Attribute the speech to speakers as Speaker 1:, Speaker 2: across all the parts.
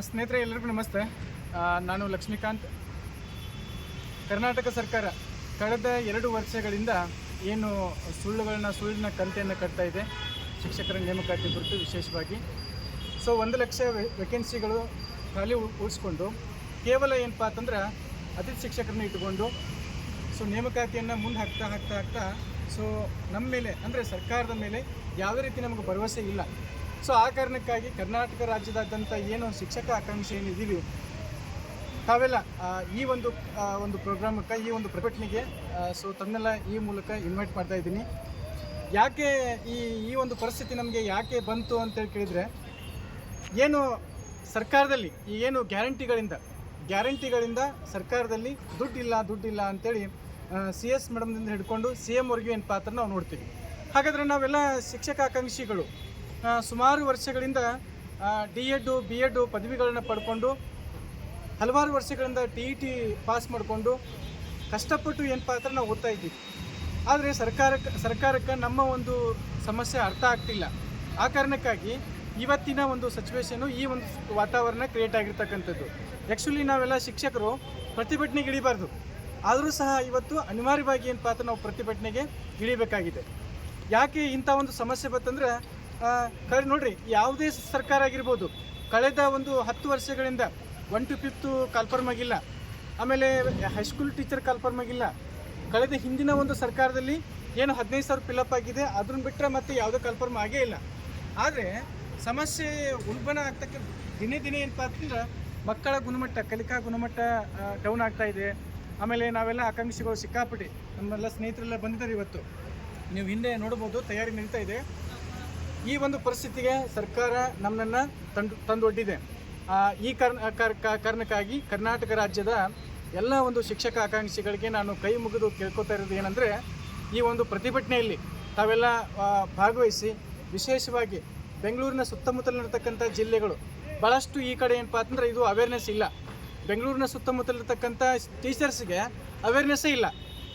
Speaker 1: ಸ್ನೇಹಿತರೆ ಎಲ್ಲರಿಗೂ ನಮಸ್ತೆ. ನಾನು ಲಕ್ಷ್ಮೀಕಾಂತ್. ಕರ್ನಾಟಕ ಸರ್ಕಾರ ಕಳೆದ ಎರಡು ವರ್ಷಗಳಿಂದ ಏನು ಸುಳ್ಳುಗಳನ್ನ, ಸುಳ್ಳಿನ ಕಂತೆಯನ್ನು ಕಟ್ತಾ ಇದೆ, ಶಿಕ್ಷಕರ ನೇಮಕಾತಿ ಕುರಿತು ವಿಶೇಷವಾಗಿ. ಸೊ ಒಂದು ಲಕ್ಷ ವೇಕೆನ್ಸಿಗಳು ಖಾಲಿ ಉಳ್- ಉಳಿಸ್ಕೊಂಡು, ಕೇವಲ ಏನಪ್ಪ ಅಂತಂದ್ರೆ ಅತಿಥಿ ಶಿಕ್ಷಕರನ್ನ ಇಟ್ಟುಕೊಂಡು ಸೊ ನೇಮಕಾತಿಯನ್ನು ಮುಂದೆ ಹಾಕ್ತಾ ಹಾಕ್ತಾ ಹಾಕ್ತಾ ಸೊ ನಮ್ಮ ಮೇಲೆ, ಅಂದರೆ ಸರ್ಕಾರದ ಮೇಲೆ ಯಾವುದೇ ರೀತಿ ನಮಗೆ ಭರವಸೆ ಇಲ್ಲ. ಸೊ ಆ ಕಾರಣಕ್ಕಾಗಿ ಕರ್ನಾಟಕ ರಾಜ್ಯದಾದ್ಯಂತ ಏನು ಶಿಕ್ಷಕ ಆಕಾಂಕ್ಷೆ ಏನಿದ್ದೀವಿ ತಾವೆಲ್ಲ ಈ ಒಂದು ಒಂದು ಪ್ರೋಗ್ರಾಮಕ್ಕೆ, ಈ ಒಂದು ಪ್ರಕಟಣೆಗೆ ಸೊ ತನ್ನೆಲ್ಲ ಈ ಮೂಲಕ ಇನ್ವೈಟ್ ಮಾಡ್ತಾ ಇದ್ದೀನಿ. ಯಾಕೆ ಈ ಈ ಒಂದು ಪರಿಸ್ಥಿತಿ ನಮಗೆ ಯಾಕೆ ಬಂತು ಅಂತೇಳಿ ಕೇಳಿದರೆ, ಏನು ಸರ್ಕಾರದಲ್ಲಿ ಏನು ಗ್ಯಾರಂಟಿಗಳಿಂದ ಗ್ಯಾರಂಟಿಗಳಿಂದ ಸರ್ಕಾರದಲ್ಲಿ ದುಡ್ಡಿಲ್ಲ ದುಡ್ಡಿಲ್ಲ ಅಂತೇಳಿ ಸಿ ಎಸ್ ಮೇಡಮ್ದಿಂದ ಹಿಡ್ಕೊಂಡು ಸಿ ಎಮ್ವರೆಗೂ ಏನು ಪಾತ್ರ ನಾವು ನೋಡ್ತೀವಿ. ಹಾಗಾದರೆ ನಾವೆಲ್ಲ ಶಿಕ್ಷಕ ಆಕಾಂಕ್ಷಿಗಳು ಸುಮಾರು ವರ್ಷಗಳಿಂದ ಡಿ ಎಡ್ಡು ಬಿ ಎಡ್ಡು ಪದವಿಗಳನ್ನು ಪಡ್ಕೊಂಡು, ಹಲವಾರು ವರ್ಷಗಳಿಂದ ಟಿ ಇ ಟಿ ಪಾಸ್ ಮಾಡಿಕೊಂಡು, ಕಷ್ಟಪಟ್ಟು ಏನು ಪಾತ್ರ ನಾವು ಓದ್ತಾ ಇದ್ದೀವಿ ಆದರೆ ಸರ್ಕಾರಕ್ಕೆ ಸರ್ಕಾರಕ್ಕೆ ನಮ್ಮ ಒಂದು ಸಮಸ್ಯೆ ಅರ್ಥ ಆಗ್ತಿಲ್ಲ. ಆ ಕಾರಣಕ್ಕಾಗಿ ಇವತ್ತಿನ ಒಂದು ಸಿಚುವೇಶನು ಈ ಒಂದು ವಾತಾವರಣ ಕ್ರಿಯೇಟ್ ಆಗಿರ್ತಕ್ಕಂಥದ್ದು. ಆ್ಯಕ್ಚುಲಿ ನಾವೆಲ್ಲ ಶಿಕ್ಷಕರು ಪ್ರತಿಭಟನೆಗೆ ಇಳಿಬಾರ್ದು ಆದರೂ ಸಹ ಇವತ್ತು ಅನಿವಾರ್ಯವಾಗಿ ಏನಪ್ಪ ಪಾತ್ರ ನಾವು ಪ್ರತಿಭಟನೆಗೆ ಇಳಿಬೇಕಾಗಿದೆ ಯಾಕೆ ಇಂಥ ಒಂದು ಸಮಸ್ಯೆ ಬಂತಂದ್ರೆ ಕಳೆ ನೋಡ್ರಿ, ಯಾವುದೇ ಸರ್ಕಾರ ಆಗಿರ್ಬೋದು, ಕಳೆದ ಒಂದು ಹತ್ತು ವರ್ಷಗಳಿಂದ ಒನ್ ಟು ಫಿಫ್ತು ಕಾಲ್ಫರ್ಮ್ ಆಗಿಲ್ಲ ಆಮೇಲೆ ಹೈಸ್ಕೂಲ್ ಟೀಚರ್ ಕಾಲ್ಫರ್ಮ್ ಆಗಿಲ್ಲ ಕಳೆದ ಹಿಂದಿನ ಒಂದು ಸರ್ಕಾರದಲ್ಲಿ ಏನು ಹದಿನೈದು ಸಾವಿರ ಫಿಲಪ್ ಆಗಿದೆ ಅದನ್ನ ಬಿಟ್ಟರೆ ಮತ್ತೆ ಯಾವುದೇ ಕಾಲ್ಫರ್ಮ್ ಆಗೇ ಇಲ್ಲ. ಆದರೆ ಸಮಸ್ಯೆ ಉಲ್ಬಣ ಆಗ್ತಕ್ಕ ದಿನೇ ದಿನೇ ಏನಪ್ಪ ಅಂತಂದ್ರೆ ಮಕ್ಕಳ ಗುಣಮಟ್ಟ, ಕಲಿಕಾ ಗುಣಮಟ್ಟ ಡೌನ್ ಆಗ್ತಾ ಇದೆ. ಆಮೇಲೆ ನಾವೆಲ್ಲ ಆಕಾಂಕ್ಷಿಗಳು ಸಿಕ್ಕಾಪಟ್ಟೆ. ನಮ್ಮೆಲ್ಲ ಸ್ನೇಹಿತರೆಲ್ಲ ಬಂದಿದ್ದಾರೆ ಇವತ್ತು. ನೀವು ಹಿಂದೆ ನೋಡ್ಬೋದು, ತಯಾರಿ ನಡೀತಾ ಇದೆ. ಈ ಒಂದು ಪರಿಸ್ಥಿತಿಗೆ ಸರ್ಕಾರ ನಮ್ಮನ್ನು ತಂದು ತಂದೊಡ್ಡಿದೆ. ಈ ಕಾರಣ ಕಾರಣಕ್ಕಾಗಿ ಕರ್ನಾಟಕ ರಾಜ್ಯದ ಎಲ್ಲ ಒಂದು ಶಿಕ್ಷಕ ಆಕಾಂಕ್ಷಿಗಳಿಗೆ ನಾನು ಕೈ ಮುಗಿದು ಕೇಳ್ಕೊತಾ ಇರೋದು ಏನಂದರೆ, ಈ ಒಂದು ಪ್ರತಿಭಟನೆಯಲ್ಲಿ ತಾವೆಲ್ಲ ಭಾಗವಹಿಸಿ ವಿಶೇಷವಾಗಿ ಬೆಂಗಳೂರಿನ ಸುತ್ತಮುತ್ತಲಿರ್ತಕ್ಕಂಥ ಜಿಲ್ಲೆಗಳು ಭಾಳಷ್ಟು ಈ ಕಡೆ ಏನಪ್ಪ ಅಂತಂದ್ರೆ ಇದು ಅವೇರ್ನೆಸ್ ಇಲ್ಲ. ಬೆಂಗಳೂರಿನ ಸುತ್ತಮುತ್ತಲಿರ್ತಕ್ಕಂಥ ಟೀಚರ್ಸ್ಗೆ ಅವೇರ್ನೆಸ್ಸೇ ಇಲ್ಲ.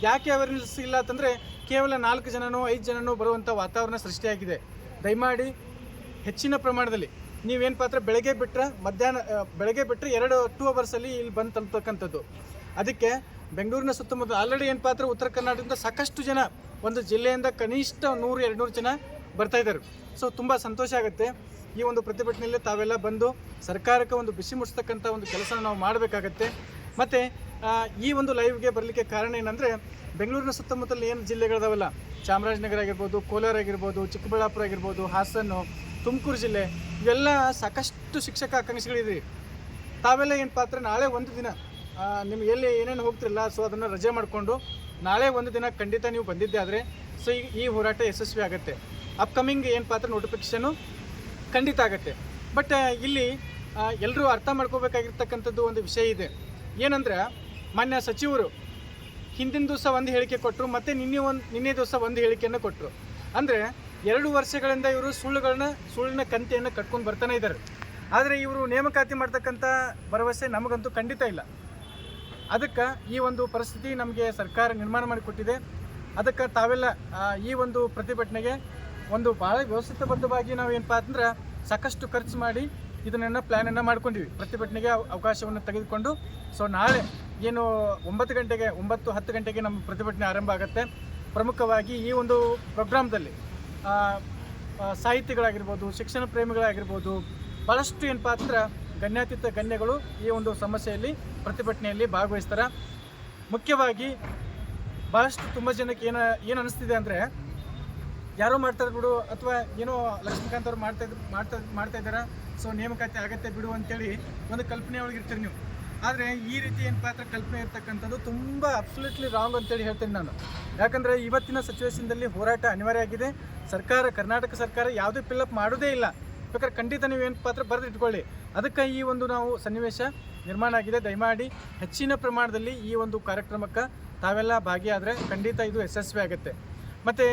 Speaker 1: ಯಾಕೆ ಅವೇರ್ನೆಸ್ ಇಲ್ಲ ಅಂತಂದರೆ ಕೇವಲ ನಾಲ್ಕು ಜನನೋ, ಐದು ಜನನೋ ಬರುವಂಥ ವಾತಾವರಣ ಸೃಷ್ಟಿಯಾಗಿದೆ. ದಯಮಾಡಿ ಹೆಚ್ಚಿನ ಪ್ರಮಾಣದಲ್ಲಿ ನೀವೇನು ಪಾತ್ರ ಬೆಳಗ್ಗೆ ಬಿಟ್ಟರೆ ಮಧ್ಯಾಹ್ನ ಬೆಳಗ್ಗೆ ಬಿಟ್ಟರೆ ಎರಡು ಟೂ ಅವರ್ಸಲ್ಲಿ ಇಲ್ಲಿ ಬಂದು ಅದಕ್ಕೆ ಬೆಂಗಳೂರಿನ ಸುತ್ತಮುತ್ತ ಆಲ್ರೆಡಿ ಏನು ಪಾತ್ರ ಉತ್ತರ ಕರ್ನಾಟಕದಿಂದ ಸಾಕಷ್ಟು ಜನ ಒಂದು ಜಿಲ್ಲೆಯಿಂದ ಕನಿಷ್ಠ ನೂರು, ಎರಡುನೂರು ಜನ ಬರ್ತಾ ಇದ್ದಾರೆ. ಸೊ ತುಂಬ ಸಂತೋಷ ಆಗುತ್ತೆ. ಈ ಒಂದು ಪ್ರತಿಭಟನೆಯಲ್ಲಿ ತಾವೆಲ್ಲ ಬಂದು ಸರ್ಕಾರಕ್ಕೆ ಒಂದು ಬಿಸಿ ಮುಟ್ಟಿಸ್ತಕ್ಕಂಥ ಒಂದು ಕೆಲಸ ನಾವು ಮಾಡಬೇಕಾಗತ್ತೆ. ಮತ್ತು ಈ ಒಂದು ಲೈವ್ಗೆ ಬರಲಿಕ್ಕೆ ಕಾರಣ ಏನಂದರೆ, ಬೆಂಗಳೂರಿನ ಸುತ್ತಮುತ್ತಲ ಏನು ಜಿಲ್ಲೆಗಳಿದಾವಲ್ಲ, ಚಾಮರಾಜನಗರ ಆಗಿರ್ಬೋದು, ಕೋಲಾರ ಆಗಿರ್ಬೋದು, ಚಿಕ್ಕಬಳ್ಳಾಪುರ ಆಗಿರ್ಬೋದು ಹಾಸನ್ನು ತುಮಕೂರು ಜಿಲ್ಲೆ, ಇವೆಲ್ಲ ಸಾಕಷ್ಟು ಶಿಕ್ಷಕ ಆಕಾಂಕ್ಷಿಗಳಿದ್ರಿ. ತಾವೆಲ್ಲ ಏನು ಪಾತ್ರ? ನಾಳೆ ಒಂದು ದಿನ ನಿಮ್ಗೆ ಎಲ್ಲಿ ಏನೇನು ಹೋಗ್ತಿರಲ್ಲ ಸೊ ಅದನ್ನು ರಜೆ ಮಾಡಿಕೊಂಡು, ನಾಳೆ ಒಂದು ದಿನ ಖಂಡಿತ ನೀವು ಬಂದಿದ್ದೆ ಆದರೆ, ಸೊ ಈ ಈ ಹೋರಾಟ ಯಶಸ್ವಿ ಆಗುತ್ತೆ. ಅಪ್ಕಮಿಂಗ್ ಏನು ಪಾತ್ರ? ನೋಟಿಫಿಕೇಷನು ಖಂಡಿತ ಆಗುತ್ತೆ. ಬಟ್ ಇಲ್ಲಿ ಎಲ್ಲರೂ ಅರ್ಥ ಮಾಡ್ಕೋಬೇಕಾಗಿರ್ತಕ್ಕಂಥದ್ದು ಒಂದು ವಿಷಯ ಇದೆ. ಏನಂದ್ರೆ, ಮಾನ್ಯ ಸಚಿವರು ಹಿಂದಿನ ದಿವಸ ಒಂದು ಹೇಳಿಕೆ ಕೊಟ್ಟರು ಮತ್ತು ನಿನ್ನೆ ಒಂದು, ನಿನ್ನೆ ದಿವಸ ಒಂದು ಹೇಳಿಕೆಯನ್ನು ಕೊಟ್ಟರು ಅಂದರೆ, ಎರಡು ವರ್ಷಗಳಿಂದ ಇವರು ಸುಳ್ಳುಗಳನ್ನ ಸುಳ್ಳಿನ ಕಂತೆಯನ್ನು ಕಟ್ಕೊಂಡು ಬರ್ತಾನೆ ಇದ್ದಾರೆ ಆದರೆ ಇವರು ನೇಮಕಾತಿ ಮಾಡ್ತಕ್ಕಂಥ ಭರವಸೆ ನಮಗಂತೂ ಖಂಡಿತ ಇಲ್ಲ. ಅದಕ್ಕೆ ಈ ಒಂದು ಪರಿಸ್ಥಿತಿ ನಮಗೆ ಸರ್ಕಾರ ನಿರ್ಮಾಣ ಮಾಡಿಕೊಟ್ಟಿದೆ ಅದಕ್ಕೆ ತಾವೆಲ್ಲ ಈ ಒಂದು ಪ್ರತಿಭಟನೆಗೆ ಒಂದು ಭಾಳ ವ್ಯವಸ್ಥಿತಬದ್ಧವಾಗಿ ನಾವು ಏನಪ್ಪ ಅಂತಂದ್ರೆ ಸಾಕಷ್ಟು ಖರ್ಚು ಮಾಡಿ ಇದನ್ನೆಲ್ಲ ಪ್ಲ್ಯಾನನ್ನು ಮಾಡ್ಕೊಂಡಿವಿ. ಪ್ರತಿಭಟನೆಗೆ ಅವ- ಅವಕಾಶವನ್ನು ತೆಗೆದುಕೊಂಡು. ಸೊ ನಾಳೆ ಏನು ಒಂಬತ್ತು ಗಂಟೆಗೆ, ಒಂಬತ್ತು ಹತ್ತು ಗಂಟೆಗೆ ನಮ್ಮ ಪ್ರತಿಭಟನೆ ಆರಂಭ ಆಗುತ್ತೆ. ಪ್ರಮುಖವಾಗಿ ಈ ಒಂದು ಪ್ರೋಗ್ರಾಮ್ದಲ್ಲಿ ಸಾಹಿತಿಗಳಾಗಿರ್ಬೋದು, ಶಿಕ್ಷಣ ಪ್ರೇಮಿಗಳಾಗಿರ್ಬೋದು ಭಾಳಷ್ಟು ಏನು ಪಾತ್ರ ಗಣ್ಯಾತೀತ ಗಣ್ಯಗಳು ಈ ಒಂದು ಸಮಸ್ಯೆಯಲ್ಲಿ, ಪ್ರತಿಭಟನೆಯಲ್ಲಿ ಭಾಗವಹಿಸ್ತಾರೆ. ಮುಖ್ಯವಾಗಿ ಭಾಳಷ್ಟು ತುಂಬ ಜನಕ್ಕೆ ಏನು ಏನು ಅನ್ನಿಸ್ತಿದೆ ಅಂದರೆ ಯಾರೋ ಮಾಡ್ತಾರೆ ಬಿಡು, ಅಥವಾ ಏನೋ ಲಕ್ಷ್ಮೀಕಾಂತ್ ಅವ್ರು ಮಾಡ್ತಾ ಮಾಡ್ತಾ ಮಾಡ್ತಾ ಇದ್ದಾರೆ? ಸೊ ನೇಮಕಾತಿ ಆಗತ್ತೆ ಬಿಡು ಅಂತೇಳಿ ಒಂದು ಕಲ್ಪನೆ ಒಳಗೆ ಇರ್ತೀರಿ ನೀವು. ಆದರೆ ಈ ರೀತಿ ಏನು ಪಾತ್ರ ಕಲ್ಪನೆ ಇರ್ತಕ್ಕಂಥದ್ದು ತುಂಬ ಅಬ್ಸಲ್ಯೂಟ್ಲಿ ರಾಂಗ್ ಅಂತೇಳಿ ಹೇಳ್ತೀನಿ ನಾನು. ಯಾಕಂದರೆ ಇವತ್ತಿನ ಸಿಚುವೇಶನ್ದಲ್ಲಿ ಹೋರಾಟ ಅನಿವಾರ್ಯ ಆಗಿದೆ. ಸರ್ಕಾರ, ಕರ್ನಾಟಕ ಸರ್ಕಾರ ಯಾವುದೇ ಫಿಲ್ಅಪ್ ಮಾಡೋದೇ ಇಲ್ಲ. ಬೇಕಾದ್ರೆ ಖಂಡಿತ ನೀವು ಏನು ಪಾತ್ರ ಬರೆದು ಇಟ್ಕೊಳ್ಳಿ. ಅದಕ್ಕೆ ಈ ಒಂದು ನಾವು ಸನ್ನಿವೇಶ ನಿರ್ಮಾಣ ಆಗಿದೆ. ದಯಮಾಡಿ ಹೆಚ್ಚಿನ ಪ್ರಮಾಣದಲ್ಲಿ ಈ ಒಂದು ಕಾರ್ಯಕ್ರಮಕ್ಕೆ ತಾವೆಲ್ಲ ಭಾಗಿಯಾದರೆ ಖಂಡಿತ ಇದು ಯಶಸ್ವಿ ಆಗುತ್ತೆ. ಮತ್ತು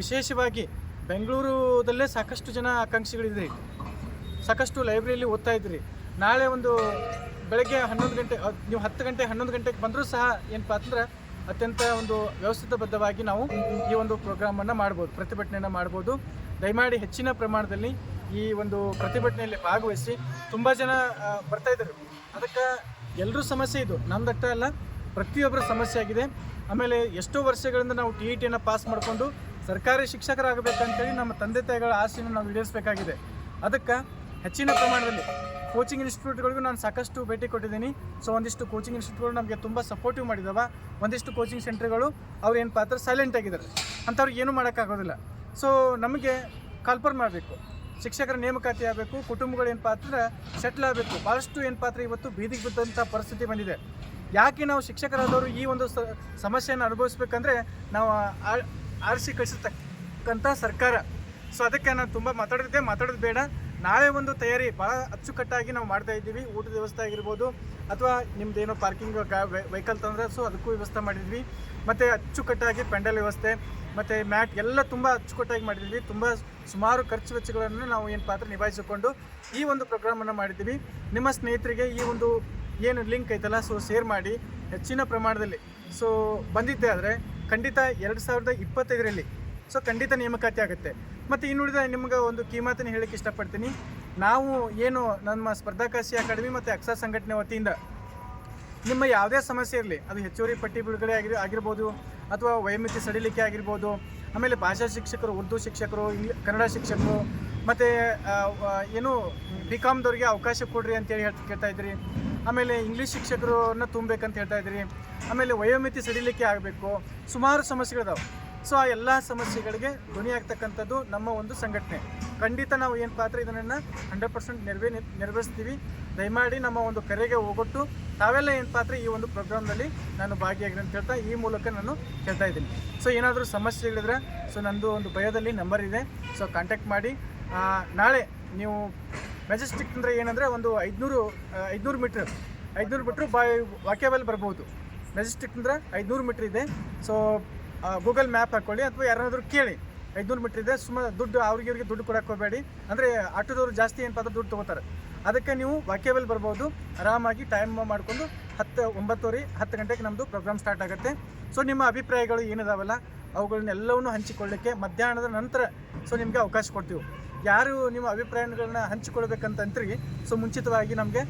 Speaker 1: ವಿಶೇಷವಾಗಿ ಬೆಂಗಳೂರದಲ್ಲೇ ಸಾಕಷ್ಟು ಜನ ಆಕಾಂಕ್ಷಿಗಳಿದ್ರಿ. ಸಾಕಷ್ಟು ಲೈಬ್ರರಿಯಲ್ಲಿ ಓದ್ತಾ ಇದ್ರಿ. ನಾಳೆ ಒಂದು ಬೆಳಗ್ಗೆ ಹನ್ನೊಂದು ಗಂಟೆ ನೀವು ಹತ್ತು ಗಂಟೆ, ಹನ್ನೊಂದು ಗಂಟೆಗೆ ಬಂದರೂ ಸಹ ಏನಪ್ಪ ಅಂದ್ರೆ ಅತ್ಯಂತ ಒಂದು ವ್ಯವಸ್ಥಿತಬದ್ಧವಾಗಿ ನಾವು ಈ ಒಂದು ಪ್ರೋಗ್ರಾಮನ್ನು ಮಾಡ್ಬೋದು, ಪ್ರತಿಭಟನೆಯನ್ನು ಮಾಡ್ಬೋದು. ದಯಮಾಡಿ ಹೆಚ್ಚಿನ ಪ್ರಮಾಣದಲ್ಲಿ ಈ ಒಂದು ಪ್ರತಿಭಟನೆಯಲ್ಲಿ ಭಾಗವಹಿಸಿ. ತುಂಬ ಜನ ಬರ್ತಾ ಇದ್ದಾರೆ. ಅದಕ್ಕೆ ಎಲ್ಲರೂ ಸಮಸ್ಯೆ ಇದು. ನಮ್ದಟ್ಟ ಅಲ್ಲ. ಪ್ರತಿಯೊಬ್ಬರ ಸಮಸ್ಯೆ ಆಗಿದೆ. ಆಮೇಲೆ ಎಷ್ಟೋ ವರ್ಷಗಳಿಂದ ನಾವು ಟಿ ಇ ಟಿಯನ್ನು ಪಾಸ್ ಮಾಡಿಕೊಂಡು ಸರ್ಕಾರಿ ಶಿಕ್ಷಕರಾಗಬೇಕಂತೇಳಿ ನಮ್ಮ ತಂದೆ ತಾಯಿಗಳ ಆಸೆಯನ್ನು ನಾವು ಈಡೇರಿಸಬೇಕಾಗಿದೆ. ಅದಕ್ಕೆ ಹೆಚ್ಚಿನ ಪ್ರಮಾಣದಲ್ಲಿ ಕೋಚಿಂಗ್ ಇನ್ಸ್ಟಿಟ್ಯೂಟ್ಗಳಿಗೂ ನಾನು ಸಾಕಷ್ಟು ಭೇಟಿ ಕೊಟ್ಟಿದ್ದೀನಿ. ಸೊ ಒಂದಿಷ್ಟು ಕೋಚಿಂಗ್ ಇನ್ಸ್ಟಿಟ್ಯೂಟ್ಗಳು ನಮಗೆ ತುಂಬ ಸಪೋರ್ಟಿವ್ ಮಾಡಿದಾವೆ. ಒಂದಿಷ್ಟು ಕೋಚಿಂಗ್ ಸೆಂಟರ್ಗಳು ಅವ್ರು ಏನು ಪಾತ್ರ ಸೈಲೆಂಟ್ ಆಗಿದ್ದಾರೆ ಅಂಥವ್ರಿಗೆ ಏನೂ ಮಾಡೋಕ್ಕಾಗೋದಿಲ್ಲ. ಸೊ ನಮಗೆ ಕಾಲ್ಪರ್ ಮಾಡಬೇಕು. ಶಿಕ್ಷಕರ ನೇಮಕಾತಿ ಆಗಬೇಕು. ಕುಟುಂಬಗಳು ಏನು ಪಾತ್ರ? ಸೆಟ್ಲ್ ಆಗಬೇಕು. ಭಾಳಷ್ಟು ಏನು ಪಾತ್ರ ಇವತ್ತು ಬೀದಿಗೆ ಬಿದ್ದಂಥ ಪರಿಸ್ಥಿತಿ ಬಂದಿದೆ. ಯಾಕೆ ನಾವು ಶಿಕ್ಷಕರಾದವರು ಈ ಒಂದು ಸಮಸ್ಯೆಯನ್ನು ಅನುಭವಿಸ್ಬೇಕಂದ್ರೆ ನಾವು ಆರಿಸಿ ಕಳಿಸಿರ್ತಕ್ಕಂಥ ಸರ್ಕಾರ. ಸೊ ಅದಕ್ಕೆ ನಾನು ತುಂಬ ಮಾತಾಡಿದ್ದೆ. ಮಾತಾಡೋದು ಬೇಡ. ನಾಳೆ ಒಂದು ತಯಾರಿ ಭಾಳ ಅಚ್ಚುಕಟ್ಟಾಗಿ ನಾವು ಮಾಡ್ತಾ ಇದ್ದೀವಿ. ಊಟದ ವ್ಯವಸ್ಥೆ ಆಗಿರ್ಬೋದು ಅಥವಾ ನಿಮ್ದು ಏನೋ ಪಾರ್ಕಿಂಗ್ ವೆಹಿಕಲ್ ತಂದರೆ ಸೊ ಅದಕ್ಕೂ ವ್ಯವಸ್ಥೆ ಮಾಡಿದ್ವಿ. ಮತ್ತು ಅಚ್ಚುಕಟ್ಟಾಗಿ ಪೆಂಡಲ್ ವ್ಯವಸ್ಥೆ, ಮತ್ತು ಮ್ಯಾಟ್ ಎಲ್ಲ ತುಂಬ ಅಚ್ಚುಕಟ್ಟಾಗಿ ಮಾಡಿದ್ವಿ. ತುಂಬ ಸುಮಾರು ಖರ್ಚು ವೆಚ್ಚಗಳನ್ನು ನಾವು ಏನು ಪಾತ್ರ ನಿಭಾಯಿಸಿಕೊಂಡು ಈ ಒಂದು ಪ್ರೋಗ್ರಾಮನ್ನು ಮಾಡಿದ್ದೀವಿ. ನಿಮ್ಮ ಸ್ನೇಹಿತರಿಗೆ ಈ ಒಂದು ಏನು ಲಿಂಕ್ ಐತಲ್ಲ ಸೊ ಶೇರ್ ಮಾಡಿ, ಹೆಚ್ಚಿನ ಪ್ರಮಾಣದಲ್ಲಿ. ಸೊ ಬಂದಿದ್ದೆ ಆದರೆ ಖಂಡಿತ ಎರಡು ಸಾವಿರದ ಇಪ್ಪತ್ತೈದರಲ್ಲಿ. ಸೊ ಖಂಡಿತ ನೇಮಕಾತಿ ಆಗುತ್ತೆ. ಮತ್ತು ಇನ್ನುಳಿದ ನಿಮ್ಗೆ ಒಂದು ಕೀಮಾತನ್ನು ಹೇಳಕ್ಕೆ ಇಷ್ಟಪಡ್ತೀನಿ. ನಾವು ಏನು ನಮ್ಮ ಸ್ಪರ್ಧಾಕಾಶಿ ಅಕಾಡೆಮಿ ಮತ್ತು ಅಕ್ಸಾ ಸಂಘಟನೆ ವತಿಯಿಂದ ನಿಮ್ಮ ಯಾವುದೇ ಸಮಸ್ಯೆ ಇರಲಿ, ಅದು ಹೆಚ್ಚುವರಿ ಪಟ್ಟಿ ಬಿಡುಗಡೆ ಆಗಿರ್, ಆಗಿರ್ಬೋದು, ಅಥವಾ ವಯಮಿತಿ ಸಡಿಲಿಕೆ ಆಗಿರ್ಬೋದು, ಆಮೇಲೆ ಭಾಷಾ ಶಿಕ್ಷಕರು, ಉರ್ದು ಶಿಕ್ಷಕರು, ಇಂಗ್ಲಿ, ಕನ್ನಡ ಶಿಕ್ಷಕರು, ಮತ್ತು ಏನು ಬಿ ಕಾಮ್ದವ್ರಿಗೆ ಅವಕಾಶ ಕೊಡ್ರಿ ಅಂತೇಳಿ ಹೇಳ್ತಾ ಕೇಳ್ತಾ ಇದ್ರಿ. ಆಮೇಲೆ ಇಂಗ್ಲೀಷ್ ಶಿಕ್ಷಕರನ್ನ ತುಂಬಬೇಕಂತ ಹೇಳ್ತಾ ಇದ್ದೀರಿ ಆಮೇಲೆ ವಯೋಮಿತಿ ಸಡಿಲಿಕೆ ಆಗಬೇಕು. ಸುಮಾರು ಸಮಸ್ಯೆಗಳಿದಾವೆ. ಸೊ ಆ ಎಲ್ಲ ಸಮಸ್ಯೆಗಳಿಗೆ ಧ್ವನಿಯಾಗ್ತಕ್ಕಂಥದ್ದು ನಮ್ಮ ಒಂದು ಸಂಘಟನೆ. ಖಂಡಿತ ನಾವು ಏನು ಪಾತ್ರ ಇದನ್ನು ಹಂಡ್ರೆಡ್ ಪರ್ಸೆಂಟ್ ನೆರವೇ ನೆರವೇರಿಸ್ತೀವಿ. ದಯಮಾಡಿ ನಮ್ಮ ಒಂದು ಕರೆಗೆ ಹೋಗೊಟ್ಟು ತಾವೆಲ್ಲ ಏನು ಪಾತ್ರ ಈ ಒಂದು ಪ್ರೋಗ್ರಾಮ್ನಲ್ಲಿ ನಾನು ಭಾಗಿಯಾಗಿದೆ ಅಂತ ಹೇಳ್ತಾ ಈ ಮೂಲಕ ನಾನು ಹೇಳ್ತಾ ಇದ್ದೀನಿ. ಸೊ ಏನಾದರೂ ಸಮಸ್ಯೆಗಳಿದ್ರೆ ಸೊ ನಂದು ಒಂದು ಭಯದಲ್ಲಿ ನಂಬರ್ ಇದೆ. ಸೊ ಕಾಂಟ್ಯಾಕ್ಟ್ ಮಾಡಿ. ನಾಳೆ ನೀವು ಮೆಜೆಸ್ಟಿಕ್ ಅಂದರೆ ಏನಂದರೆ ಒಂದು ಐದುನೂರು ಐದುನೂರು ಮೀಟ್ರ್ ಐದುನೂರು ಮೀಟ್ರ್ ಬಾಯ್ ವಾಕ್ಯಬಲ್ ಬರ್ಬೋದು. ಮೆಜೆಸ್ಟಿಕ್ ಅಂದರೆ ಐದುನೂರು ಮೀಟ್ರ್ ಇದೆ. ಸೊ ಗೂಗಲ್ ಮ್ಯಾಪ್ ಹಾಕ್ಕೊಳ್ಳಿ ಅಥವಾ ಯಾರಾದರೂ ಕೇಳಿ. ಐದುನೂರು ಮೀಟ್ರ್ ಇದೆ ಸುಮ್ಮನೆ ದುಡ್ಡು ಅವ್ರಿಗೆ ಇವ್ರಿಗೆ ದುಡ್ಡು ಕೊಡಕ್ಕೆ ಹೋಗಬೇಡಿ. ಅಂದರೆ ಆಟೋದವರು ಜಾಸ್ತಿ ಏನಪ್ಪ ಅಂದ್ರೆ ದುಡ್ಡು ತೊಗೋತಾರೆ. ಅದಕ್ಕೆ ನೀವು ವಾಕ್ಯಬಲ್ ಬರ್ಬೋದು. ಆರಾಮಾಗಿ ಟೈಮ್ ಮಾಡಿಕೊಂಡು ಹತ್ತು, ಒಂಬತ್ತುವರೆ, ಹತ್ತು ಗಂಟೆಗೆ ನಮ್ಮದು ಪ್ರೋಗ್ರಾಮ್ ಸ್ಟಾರ್ಟ್ ಆಗುತ್ತೆ. ಸೊ ನಿಮ್ಮ ಅಭಿಪ್ರಾಯಗಳು ಏನಿದಾವಲ್ಲ, ಅವುಗಳನ್ನೆಲ್ಲವನ್ನೂ ಹಂಚಿಕೊಳ್ಳಿಕ್ಕೆ ಮಧ್ಯಾಹ್ನದ ನಂತರ ಸೊ ನಿಮಗೆ ಅವಕಾಶ ಕೊಡ್ತೀವಿ. ಯಾರು ನಿಮ್ಮ ಅಭಿಪ್ರಾಯಗಳನ್ನ ಹಂಚಿಕೊಳ್ಬೇಕಂತಂತ್ರಿ ಸೊ ಮುಂಚಿತವಾಗಿ ನಮಗೆ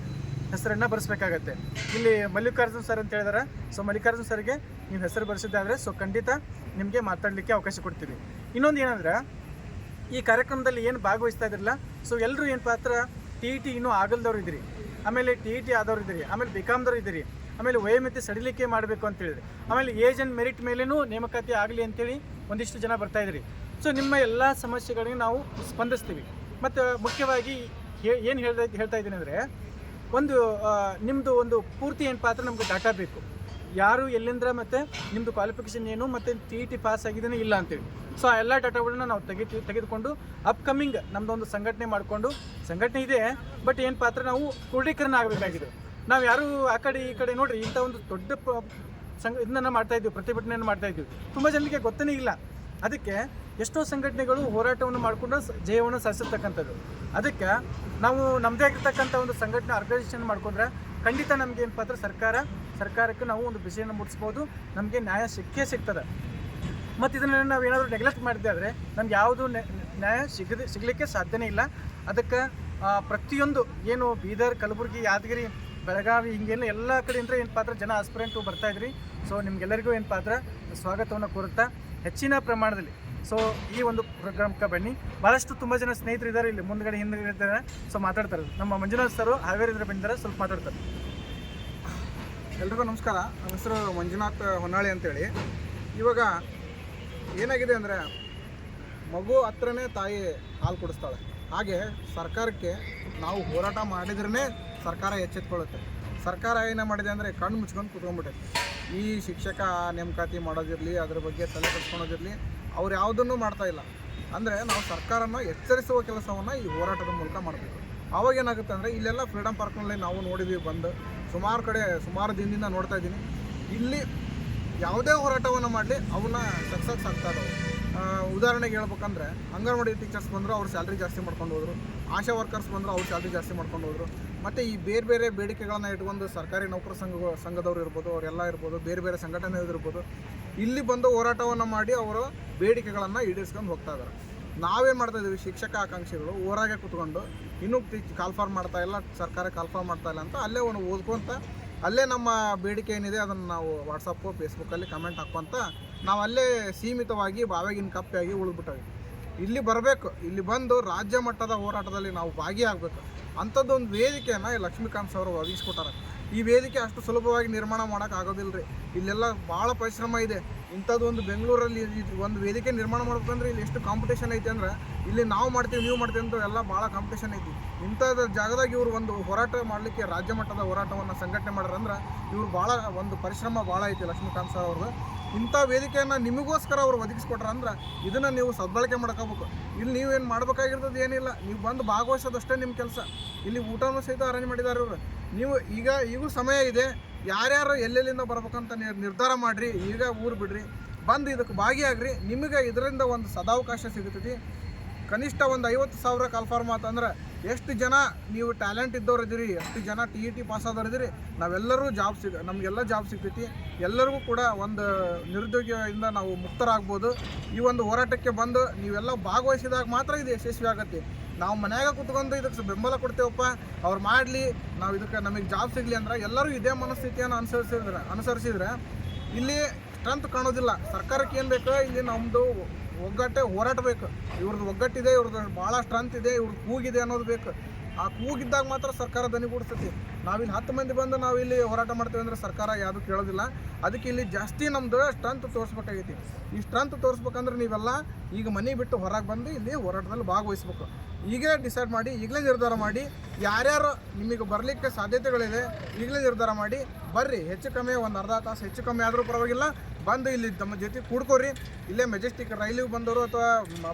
Speaker 1: ಹೆಸರನ್ನು ಬರೆಸ್ಬೇಕಾಗತ್ತೆ. ಇಲ್ಲಿ ಮಲ್ಲಿಕಾರ್ಜುನ್ ಸರ್ ಅಂತ ಹೇಳಿದಾರೆ. ಸೊ ಮಲ್ಲಿಕಾರ್ಜುನ್ ಸರ್ಗೆ ನೀವು ಹೆಸರು ಬರೆಸಿದ್ದಾದರೆ, ಸೊ ಖಂಡಿತ ನಿಮಗೆ ಮಾತಾಡಲಿಕ್ಕೆ ಅವಕಾಶ ಕೊಡ್ತೀವಿ. ಇನ್ನೊಂದು ಏನಂದ್ರೆ, ಈ ಕಾರ್ಯಕ್ರಮದಲ್ಲಿ ಏನು ಭಾಗವಹಿಸ್ತಾ ಇದ್ರಲ್ಲ, ಸೊ ಎಲ್ಲರೂ ಏನು ಪಾತ್ರ, ಟಿ ಟಿ ಇನ್ನೂ ಆಗಲ್ದವ್ರು ಇದ್ದೀರಿ. ಆಮೇಲೆ ಟಿ ಇ ಟಿ ಆದವ್ರು ಇದ್ದೀರಿ, ಆಮೇಲೆ ಬಿಕಾಮ್ದವ್ರು ಇದ್ದೀರಿ, ಆಮೇಲೆ ವಯೋಮಿತಿ ಸಡಿಲಿಕೆ ಮಾಡಬೇಕು ಅಂತ ಹೇಳಿದ್ರಿ. ಆಮೇಲೆ ಏಜ್ ಆ್ಯಂಡ್ ಮೆರಿಟ್ ಮೇಲೇನೂ ನೇಮಕಾತಿ ಆಗಲಿ ಅಂತೇಳಿ ಒಂದಿಷ್ಟು ಜನ ಬರ್ತಾ ಇದ್ರಿ. ಸೊ, ನಿಮ್ಮ ಎಲ್ಲ ಸಮಸ್ಯೆಗಳಿಗೆ ನಾವು ಸ್ಪಂದಿಸ್ತೀವಿ. ಮತ್ತು ಮುಖ್ಯವಾಗಿ ಏನು ಹೇಳ್ತಾ ಹೇಳ್ತಾ ಇದ್ದೀನಿ ಅಂದರೆ, ಒಂದು ನಿಮ್ಮದು ಒಂದು ಪೂರ್ತಿ ಏನು ಪಾತ್ರ ನಮಗೆ ಡಾಟಾ ಬೇಕು. ಯಾರು ಎಲ್ಲಿಂದ ಮತ್ತು ನಿಮ್ಮದು ಕ್ವಾಲಿಫಿಕೇಷನ್ ಏನು, ಮತ್ತು ಟಿ ಇ ಟಿ ಪಾಸ್ ಆಗಿದ್ದೇನೆ ಇಲ್ಲ ಅಂತೇಳಿ. ಸೊ, ಆ ಎಲ್ಲ ಡಾಟಾಗಳನ್ನ ನಾವು ತೆಗಿತೀವಿ ತೆಗೆದುಕೊಂಡು ಅಪ್ಕಮಿಂಗ್ ನಮ್ಮದೊಂದು ಸಂಘಟನೆ ಮಾಡಿಕೊಂಡು, ಸಂಘಟನೆ ಇದೆ ಬಟ್ ಏನು ಪಾತ್ರ ನಾವು ಕ್ರೋಢೀಕರಣ ಆಗಬೇಕಾಗಿದೆ. ನಾವು ಯಾರು ಆ ಕಡೆ, ಈ ಕಡೆ ನೋಡ್ರಿ, ಇಂಥ ಒಂದು ದೊಡ್ಡ ಸಂಘ ಇದನ್ನ ಮಾಡ್ತಾ ಇದ್ದೀವಿ, ಪ್ರತಿಭಟನೆಯನ್ನು ಮಾಡ್ತಾ ಇದ್ದೀವಿ. ತುಂಬ ಜನರಿಗೆ ಗೊತ್ತೇ ಇಲ್ಲ. ಅದಕ್ಕೆ ಎಷ್ಟೋ ಸಂಘಟನೆಗಳು ಹೋರಾಟವನ್ನು ಮಾಡಿಕೊಂಡು ಜಯವನ್ನು ಸಾಧಿಸಿರ್ತಕ್ಕಂಥದ್ದು. ಅದಕ್ಕೆ ನಾವು ನಮ್ಮದೇ ಆಗಿರ್ತಕ್ಕಂಥ ಒಂದು ಸಂಘಟನೆ ಆರ್ಗನೈಸೇಷನ್ ಮಾಡ್ಕೊಂಡ್ರೆ ಖಂಡಿತ ನಮ್ಗೆ ಏನಪ್ಪ ಪಾತ್ರ? ಸರ್ಕಾರ, ಸರ್ಕಾರಕ್ಕೆ ನಾವು ಒಂದು ಬಿಸಿಯನ್ನು ಮುಟ್ಟಿಸ್ಬೋದು ನಮಗೆ ನ್ಯಾಯ ಸಿಕ್ಕೇ ಸಿಗ್ತದೆ. ಮತ್ತು ಇದನ್ನು ನಾವು ಏನಾದರೂ ನೆಗ್ಲೆಕ್ಟ್ ಮಾಡಿದೆ ಆದರೆ ನಮ್ಗೆ ಯಾವುದು ನ್ಯಾಯ ಸಿಗದೆ, ಸಿಗಲಿಕ್ಕೆ ಸಾಧ್ಯನೇ ಇಲ್ಲ. ಅದಕ್ಕೆ ಪ್ರತಿಯೊಂದು ಏನು ಬೀದರ್, ಕಲಬುರಗಿ, ಯಾದಗಿರಿ, ಬೆಳಗಾವಿ ಹಿಂಗೇನು ಎಲ್ಲ ಕಡೆಯಿಂದ ಏನು ಪಾತ್ರ? ಜನ ಆಸ್ಪಿರೆಂಟು ಬರ್ತಾ ಇದ್ರಿ. ಸೊ ನಿಮಗೆಲ್ಲರಿಗೂ ಏನು ಪಾತ್ರ? ಸ್ವಾಗತವನ್ನು ಕೋರುತ್ತಾ. ಹೆಚ್ಚಿನ ಪ್ರಮಾಣದಲ್ಲಿ. ಸೊ ಈ ಒಂದು ಪ್ರೋಗ್ರಾಮ್ಗೆ ಬನ್ನಿ. ಭಾಳಷ್ಟು ತುಂಬ ಜನ ಸ್ನೇಹಿತರು ಇದ್ದಾರೆ ಇಲ್ಲಿ. ಮುಂದ್ಗಡೆ, ಹಿಂದ್ಗಡೆ ಇದ್ದಾರೆ. ಸೊ ಮಾತಾಡ್ತಾರೆ. ನಮ್ಮ ಮಂಜುನಾಥ್ ಸರು ಹಾವೇರಿಯಿಂದ ಬಂದಿದ್ದಾರೆ. ಸ್ವಲ್ಪ ಮಾತಾಡ್ತಾರೆ.
Speaker 2: ಎಲ್ರಿಗೂ ನಮಸ್ಕಾರ. ನನ್ನ ಹೆಸರು ಮಂಜುನಾಥ್ ಹೊನ್ನಾಳಿ ಅಂತೇಳಿ. ಇವಾಗ ಏನಾಗಿದೆ ಅಂದರೆ, ಮಗು ಹತ್ರನೇ ತಾಯಿ ಹಾಲು ಕುಡಿಸ್ತಾಳೆ. ಹಾಗೆ ಸರ್ಕಾರಕ್ಕೆ ನಾವು ಹೋರಾಟ ಮಾಡಿದ್ರೇ ಸರ್ಕಾರ ಎಚ್ಚೆತ್ಕೊಳ್ಳುತ್ತೆ ಸರ್ಕಾರ ಏನ ಮಾಡಿದೆ ಅಂದರೆ ಕಣ್ಣು ಮುಚ್ಕೊಂಡು ಕೂತ್ಕೊಂಡ್ಬಿಟ್ಟೈತೆ. ಈ ಶಿಕ್ಷಕ ನೇಮಕಾತಿ ಮಾಡೋದಿರಲಿ ಅದ್ರ ಬಗ್ಗೆ ತಲೆ ಕಟ್ಕೊಳೋದಿರಲಿ ಅವ್ರು ಯಾವುದನ್ನು ಮಾಡ್ತಾ ಇಲ್ಲ. ಅಂದರೆ ನಾವು ಸರ್ಕಾರನ ಎಚ್ಚರಿಸುವ ಕೆಲಸವನ್ನು ಈ ಹೋರಾಟದ ಮೂಲಕ ಮಾಡಬೇಕು. ಅವಾಗ ಏನಾಗುತ್ತೆ ಅಂದರೆ ಇಲ್ಲೆಲ್ಲ ಫ್ರೀಡಮ್ ಪಾರ್ಕ್ನಲ್ಲಿ ನಾವು ನೋಡಿದ್ವಿ ಬಂದು. ಸುಮಾರು ಕಡೆ ಸುಮಾರು ದಿನದಿಂದ ನೋಡ್ತಾ ಇದ್ದೀನಿ. ಇಲ್ಲಿ ಯಾವುದೇ ಹೋರಾಟವನ್ನು ಮಾಡಲಿ ಅವನ್ನ ಸಕ್ಸಸ್ ಆಗ್ತಾ ಇದಾವೆ. ಆ, ಉದಾಹರಣೆಗೆ ಹೇಳ್ಬೇಕಂದ್ರೆ ಅಂಗನವಾಡಿ ಟೀಚರ್ಸ್ ಬಂದರು ಅವ್ರು ಸ್ಯಾಲ್ರಿ ಜಾಸ್ತಿ ಮಾಡ್ಕೊಂಡು ಹೋದರು. ಆಶಾ ವರ್ಕರ್ಸ್ ಬಂದರು ಅವ್ರು ಸ್ಯಾಲ್ರಿ ಜಾಸ್ತಿ ಮಾಡ್ಕೊಂಡು ಹೋದ್ರು. ಮತ್ತು ಈ ಬೇರೆ ಬೇರೆ ಬೇಡಿಕೆಗಳನ್ನ ಇಟ್ಕೊಂಡು ಸರ್ಕಾರಿ ನೌಕರ ಸಂಘ, ಸಂಘದವ್ರು ಇರ್ಬೋದು, ಅವರೆಲ್ಲ ಇರ್ಬೋದು, ಬೇರೆ ಬೇರೆ ಸಂಘಟನೆ ಇರ್ಬೋದು, ಇಲ್ಲಿ ಬಂದು ಹೋರಾಟವನ್ನು ಮಾಡಿ ಅವರು ಬೇಡಿಕೆಗಳನ್ನು ಈಡೇರಿಸ್ಕೊಂಡು ಹೋಗ್ತಾ ಇದ್ದಾರೆ ನಾವೇನು ಮಾಡ್ತಾ ಇದ್ದೀವಿ ಶಿಕ್ಷಕ ಆಕಾಂಕ್ಷಿಗಳು ಊರಾಗೆ ಕೂತ್ಕೊಂಡು ಇನ್ನೂ ಕಾಲ್ಫಾರ್ಮ್ ಮಾಡ್ತಾ ಇಲ್ಲ, ಸರ್ಕಾರ ಕಾಲ್ಫಾರ್ ಮಾಡ್ತಾ ಇಲ್ಲ ಅಂತ ಅಲ್ಲೇ ಒಂದು ಓದ್ಕೊಂತ ಅಲ್ಲೇ ನಮ್ಮ ಬೇಡಿಕೆ ಏನಿದೆ ಅದನ್ನು ನಾವು ವಾಟ್ಸಪ್ಪು ಫೇಸ್ಬುಕ್ಕಲ್ಲಿ ಕಮೆಂಟ್ ಹಾಕ್ಕೊಂತ ನಾವು ಅಲ್ಲೇ ಸೀಮಿತವಾಗಿ, ಬಾವಾಗಿನ ಕಪ್ಪಿಯಾಗಿ ಉಳಿದ್ಬಿಟ್ಟವಿ ಇಲ್ಲಿ ಬರಬೇಕು. ಇಲ್ಲಿ ಬಂದು ರಾಜ್ಯ ಮಟ್ಟದ ಹೋರಾಟದಲ್ಲಿ ನಾವು ಭಾಗಿಯಾಗಬೇಕು. ಅಂಥದ್ದೊಂದು ವೇದಿಕೆಯನ್ನು ಲಕ್ಷ್ಮೀಕಾಂತ್ ಅವರು ಒದಗಿಸ್ಕೊಟ್ಟಾರೆ. ಈ ವೇದಿಕೆ ಅಷ್ಟು ಸುಲಭವಾಗಿ ನಿರ್ಮಾಣ ಮಾಡೋಕ್ಕಾಗೋದಿಲ್ಲ ರೀ ಇಲ್ಲೆಲ್ಲ ಭಾಳ ಪರಿಶ್ರಮ ಇದೆ. ಇಂಥದ್ದು ಒಂದು ಬೆಂಗಳೂರಲ್ಲಿ ಒಂದು ವೇದಿಕೆ ನಿರ್ಮಾಣ ಮಾಡ್ಬೇಕಂದ್ರೆ ಇಲ್ಲಿ ಎಷ್ಟು ಕಾಂಪಿಟೇಷನ್ ಐತೆ ಅಂದ್ರೆ ಇಲ್ಲಿ ನಾವು ಮಾಡ್ತೀವಿ, ನೀವು ಮಾಡ್ತೀವಿ ಅಂತ ಎಲ್ಲ ಭಾಳ ಕಾಂಪಿಟೇಷನ್ ಐತಿ. ಇಂಥದ್ದು ಜಾಗದಾಗ ಇವರು ಒಂದು ಹೋರಾಟ ಮಾಡಲಿಕ್ಕೆ ರಾಜ್ಯ ಮಟ್ಟದ ಹೋರಾಟವನ್ನು ಸಂಘಟನೆ ಮಾಡ್ರಂದ್ರೆ ಇವ್ರು ಭಾಳ ಒಂದು ಪರಿಶ್ರಮ ಭಾಳ ಐತಿ ಲಕ್ಷ್ಮೀಕಾಂತ್ ಸರ್ ಅವ್ರದ್ದು. ಇಂಥ ವೇದಿಕೆಯನ್ನು ನಿಮಗೋಸ್ಕರ ಅವ್ರು ಒದಗಿಸ್ಕೊಟ್ರ ಅಂದ್ರೆ ಇದನ್ನು ನೀವು ಸದ್ಬಳಕೆ ಮಾಡ್ಕೋಬೇಕು. ಇಲ್ಲಿ ನೀವೇನು ಮಾಡ್ಬೇಕಾಗಿರ್ತದೆ ಏನಿಲ್ಲ, ನೀವು ಬಂದು ಭಾಗವಹಿಸೋದಷ್ಟೇ ನಿಮ್ಮ ಕೆಲಸ. ಇಲ್ಲಿ ಊಟನೂ ಸಹಿತ ಅರೇಂಜ್ ಮಾಡಿದ್ದಾರೆ ಇವರು. ನೀವು ಈಗ, ಈಗೂ ಸಮಯ ಇದೆ. ಯಾರ್ಯಾರು ಎಲ್ಲೆಲ್ಲಿಂದ ಬರ್ಬೇಕಂತ ನಿರ್ಧಾರ ಮಾಡಿರಿ, ಈಗ ಊರು ಬಿಡ್ರಿ, ಬಂದು ಇದಕ್ಕೆ ಭಾಗಿಯಾಗ್ರಿ. ನಿಮಗೆ ಇದರಿಂದ ಒಂದು ಸದಾವಕಾಶ ಸಿಗುತ್ತದೆ. ಕನಿಷ್ಠ ಒಂದು ಐವತ್ತು ಸಾವಿರ ಕಲ್ಫಾರ್ಮ್ ಆತಂದ್ರೆ ಎಷ್ಟು ಜನ ನೀವು ಟ್ಯಾಲೆಂಟ್ ಇದ್ದವ್ರು ಇದ್ದೀರಿ, ಎಷ್ಟು ಜನ ಟಿ ಇ ಟಿ ಪಾಸ್ ಆದವ್ರು ಇದ್ದೀರಿ, ನಾವೆಲ್ಲರೂ ಜಾಬ್ ಸಿಗ ನಮಗೆಲ್ಲ ಜಾಬ್ ಸಿಗ್ತೈತಿ. ಎಲ್ಲರಿಗೂ ಕೂಡ ಒಂದು ನಿರುದ್ಯೋಗಿಯಿಂದ ನಾವು ಮುಕ್ತರಾಗ್ಬೋದು. ಈ ಒಂದು ಹೋರಾಟಕ್ಕೆ ಬಂದು ನೀವೆಲ್ಲ ಭಾಗವಹಿಸಿದಾಗ ಮಾತ್ರ ಇದು ಯಶಸ್ವಿ ಆಗತ್ತೆ. ನಾವು ಮನ್ಯಾಗ ಕುತ್ಕೊಂಡು ಇದಕ್ಕೆ ಬೆಂಬಲ ಕೊಡ್ತೇವಪ್ಪ, ಅವ್ರು ಮಾಡಲಿ, ನಾವು ಇದಕ್ಕೆ ನಮಗೆ ಜಾಬ್ ಸಿಗಲಿ ಅಂದ್ರೆ ಎಲ್ಲರೂ ಇದೇ ಮನಸ್ಥಿತಿಯನ್ನು ಅನುಸರಿಸಿದ್ರೆ ಅನುಸರಿಸಿದ್ರೆ ಇಲ್ಲಿ ಸ್ಟ್ರೆಂತ್ ಕಾಣೋದಿಲ್ಲ. ಸರ್ಕಾರಕ್ಕೆ ಏನು ಬೇಕು? ಇಲ್ಲಿ ನಮ್ಮದು ಒಗ್ಗಟ್ಟೆ ಹೋರಾಟ ಬೇಕು ಇವ್ರದ್ದು ಒಗ್ಗಟ್ಟಿದೆ ಇವ್ರದ್ದು ಭಾಳ ಸ್ಟ್ರೆಂತ್ ಇದೆ ಇವ್ರದ್ದು ಕೂಗಿದೆ ಅನ್ನೋದು ಬೇಕು. ಆ ಕೂಗಿದ್ದಾಗ ಮಾತ್ರ ಸರ್ಕಾರ ದನಿಗೂಡಿಸ್ತೈತಿ. ನಾವಿಲ್ಲಿ ಹತ್ತು ಮಂದಿ ಬಂದು ನಾವು ಇಲ್ಲಿ ಹೋರಾಟ ಮಾಡ್ತೇವೆ ಅಂದ್ರೆ ಸರ್ಕಾರ ಯಾವುದು ಕೇಳೋದಿಲ್ಲ. ಅದಕ್ಕೆ ಇಲ್ಲಿ ಜಾಸ್ತಿ ನಮ್ದು ಸ್ಟ್ರೆಂತ್ ತೋರಿಸ್ಬೇಕಾಗೈತಿ. ಈ ಸ್ಟ್ರೆಂತ್ ತೋರಿಸ್ಬೇಕಂದ್ರೆ ನೀವೆಲ್ಲ ಈಗ ಮನೆ ಬಿಟ್ಟು ಹೊರಗೆ ಬಂದು ಇಲ್ಲಿ ಹೋರಾಟದಲ್ಲಿ ಭಾಗವಹಿಸ್ಬೇಕು. ಈಗಲೇ ಡಿಸೈಡ್ ಮಾಡಿ, ಈಗಲೇ ನಿರ್ಧಾರ ಮಾಡಿ, ಯಾರ್ಯಾರು ನಿಮಗೆ ಬರಲಿಕ್ಕೆ ಸಾಧ್ಯತೆಗಳಿದೆ, ಈಗಲೇ ನಿರ್ಧಾರ ಮಾಡಿ, ಬರ್ರಿ, ಹೆಚ್ಚು ಕಮ್ಮಿ ಒಂದು ಅರ್ಧ ತಾಸು ಹೆಚ್ಚು ಕಮ್ಮಿ ಆದರೂ ಪರವಾಗಿಲ್ಲ, ಬಂದು ಇಲ್ಲಿ ತಮ್ಮ ಜೊತೆ ಕೂಡ್ಕೋರಿ. ಇಲ್ಲೇ ಮೆಜೆಸ್ಟಿಕ್ ರೈಲಿಗೆ ಬಂದವರು ಅಥವಾ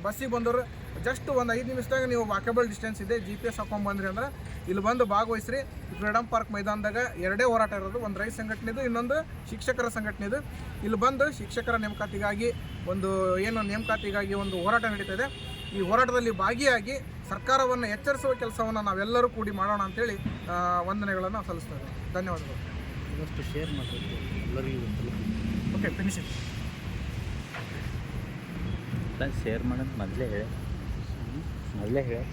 Speaker 2: ಬಸ್ಸಿಗೆ ಬಂದವರು ಜಸ್ಟ್ ಒಂದು ಐದು ನಿಮಿಷದಾಗ ನೀವು ವಾಕೆಬಲ್ ಡಿಸ್ಟೆನ್ಸ್ ಇದೆ ಜಿ ಪಿ ಎಸ್ ಹಾಕೊಂಡು ಬಂದ್ರಿ ಅಂದ್ರೆ ಇಲ್ಲಿ ಬಂದು ಭಾಗವಹಿಸ್ರಿ. ಫ್ರೀಡಮ್ ಪಾರ್ಕ್ ಮೈದಾನದಾಗ ಎರಡೇ ಹೋರಾಟ ಇರೋದು ಒಂದು ರೈತ ಸಂಘಟನೆದು ಇನ್ನೊಂದು ಶಿಕ್ಷಕರ ಸಂಘಟನೆದು. ಇಲ್ಲಿ ಬಂದು ಶಿಕ್ಷಕರ ನೇಮಕಾತಿಗಾಗಿ ಒಂದು ಏನು ನೇಮಕಾತಿಗಾಗಿ ಒಂದು ಹೋರಾಟ ನಡೀತಾ ಇದೆ ಈ ಹೋರಾಟದಲ್ಲಿ ಭಾಗಿಯಾಗಿ ಸರ್ಕಾರವನ್ನು ಎಚ್ಚರಿಸುವ ಕೆಲಸವನ್ನು ನಾವೆಲ್ಲರೂ ಕೂಡಿ ಮಾಡೋಣ ಅಂತೇಳಿ ವಂದನೆಗಳನ್ನು ಸಲ್ಲಿಸ್ತೇವೆ. ಧನ್ಯವಾದಗಳು.
Speaker 3: ಇನ್ನಷ್ಟು ಶೇರ್ ಮಾಡಬೇಕು ಎಲ್ಲರಿಗೂ
Speaker 1: ಓಕೆ ಫಿನಿಶ್
Speaker 3: ಶೇರ್ ಮಾಡೋದು ಮೊದಲೇ ಹೇಳಿ. ಮೊದಲೇ ಹೇಳಿ.